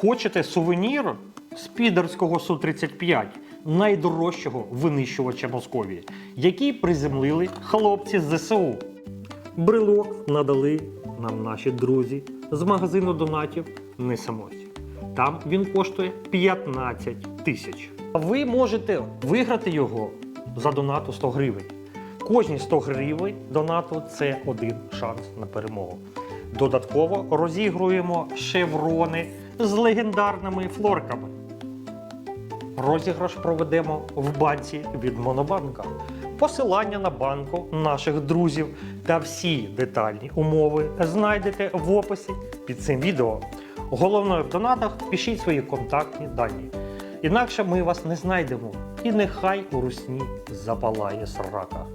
Хочете сувенір з підерського Су-35, найдорожчого винищувача Московії, який приземлили хлопці з ЗСУ. Брелок надали нам наші друзі з магазину донатів не самоті. Там він коштує 15 тисяч. Ви можете виграти його за донату 100 гривень. Кожні 100 гривень донату це один шанс на перемогу. Додатково розігруємо шеврони з легендарними флорками. Розіграш проведемо в банці від Монобанка. Посилання на банку наших друзів та всі детальні умови знайдете в описі під цим відео. Головне в донатах пишіть свої контактні дані. Інакше ми вас не знайдемо. І нехай у русні запалає срака.